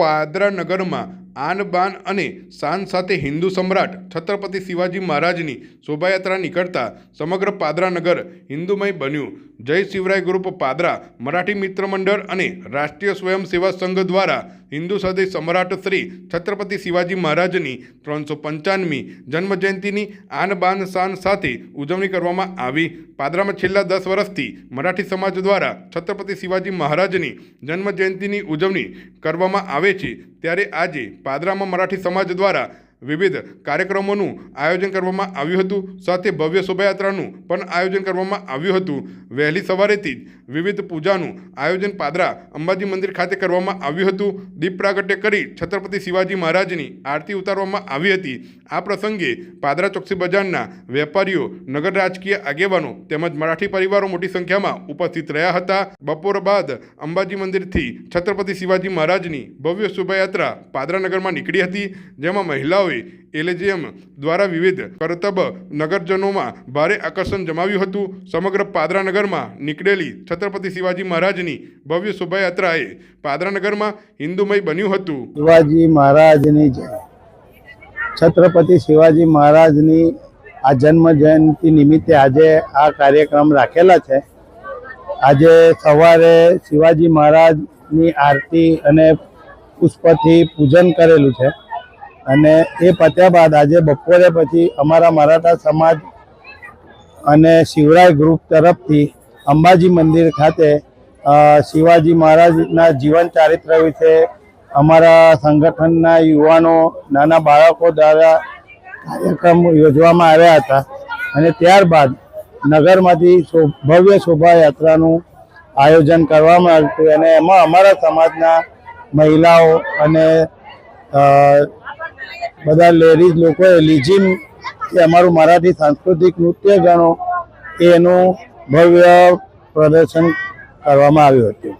પાદરા નગરમાં આન બાન અને શાન સાથે હિન્દુ સમ્રાટ છત્રપતિ શિવાજી મહારાજની શોભાયાત્રા નીકળતા સમગ્ર પાદરા નગર હિન્દુમય બન્યું. જય શિવરાય ગ્રુપ પાદરા, મરાઠી મિત્ર મંડળ અને રાષ્ટ્રીય સ્વયંસેવા સંઘ દ્વારા હિન્દુ સદય સમ્રાટ શ્રી છત્રપતિ શિવાજી મહારાજની ત્રણસો પંચાણમી જન્મજયંતિની આન બાન શાન સાથે ઉજવણી કરવામાં આવી. પાદરામાં છેલ્લા દસ વર્ષથી મરાઠી સમાજ દ્વારા છત્રપતિ શિવાજી મહારાજની જન્મજયંતિની ઉજવણી કરવામાં આવે છે. ત્યારે આજે પાદરામાં મરાઠી સમાજ દ્વારા વિવિધ કાર્યક્રમોનું આયોજન કરવામાં આવ્યું હતું. સાથે ભવ્ય શોભાયાત્રાનું પણ આયોજન કરવામાં આવ્યું હતું. વહેલી સવારેથી જ વિવિધ પૂજાનું આયોજન પાદરા અંબાજી મંદિર ખાતે કરવામાં આવ્યું હતું. દીપ પ્રાગટ્ય કરી છત્રપતિ શિવાજી મહારાજની આરતી ઉતારવામાં આવી હતી. આ પ્રસંગે પાદરા ચોકસી બજારના વેપારીઓ, નગર રાજકીય આગેવાનો તેમજ મરાઠી પરિવારો મોટી સંખ્યામાં ઉપસ્થિત રહ્યા હતા. બપોર બાદ અંબાજી મંદિરથી છત્રપતિ શિવાજી મહારાજની ભવ્ય શોભાયાત્રા પાદરા નગરમાં નીકળી હતી, જેમાં મહિલાઓએ એલજીએમ દ્વારા વિવિધ કરતબ નગરજનોમાં ભારે આકર્ષણ જમાવ્યું હતું. સમગ્ર પાદરાનગરમાં નીકળેલી છત્રપતિ શિવાજી મહારાજની ભવ્ય શોભાયાત્રાએ પાદરાનગરમાં હિન્દુમય બન્યું હતું. શિવાજી મહારાજની છત્રપતિ શિવાજી મહારાજની આ જન્મ જયંતિ નિમિત્તે આજે આ કાર્યક્રમ રાખેલા છે. આજે સવારે શિવાજી મહારાજની આરતી અને પુષ્પથી પૂજન કરેલું છે. અને એ પત્યા બાદ આજે બપોરે પછી અમારા મરાઠા સમાજ અને શિવરાય ગ્રુપ તરફથી અંબાજી મંદિર ખાતે શિવાજી મહારાજના જીવન ચારિત્ર વિશે અમારા સંગઠનના યુવાનો, નાના બાળકો દ્વારા કાર્યક્રમ યોજવામાં આવ્યા હતા. અને ત્યારબાદ નગરમાંથી ભવ્ય શોભાયાત્રાનું આયોજન કરવામાં આવ્યું અને એમાં અમારા સમાજના મહિલાઓ અને બધા લેડીઝ લોકોએ લીજીમ કે અમારું મરાઠી સાંસ્કૃતિક નૃત્ય ગણો, એનું ભવ્ય પ્રદર્શન કરવામાં આવ્યું હતું.